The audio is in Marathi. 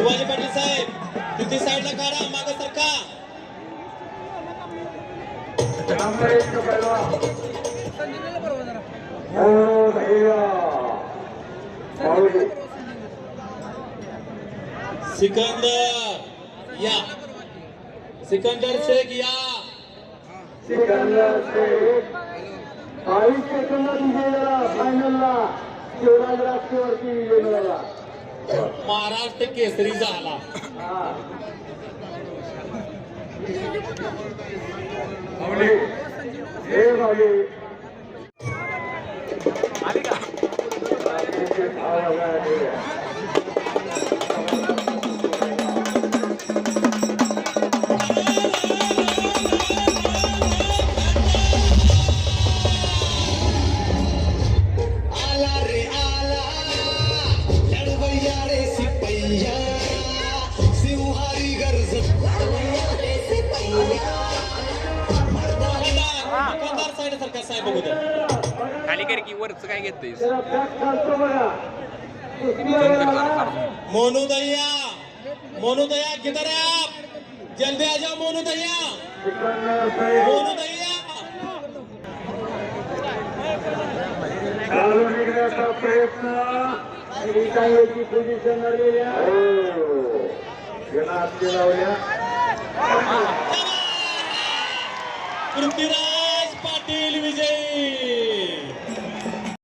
शिवाजी पाटील साहेब तिथे साईडला काढा माग सरका. सिकंदर या. सिकंदर शेख या. सिकंदर शेख बावीस विजय झाला फायनलला शिवराज राष्ट्रवरती विजय मिळाला महाराष्ट्र केसरी झाला. आली का सिंहारी गर्ज दुकानदार साईड सारखा साहेब अगोदर खाली कर की वरच काय घेतोय मोनू दैया मोनू दैया किधर है आप जल्दी आ जाओ मोनू दैया दैया प्रयत्न. पोझिशन लावल्या पृथ्वीराज पाटील विजयी.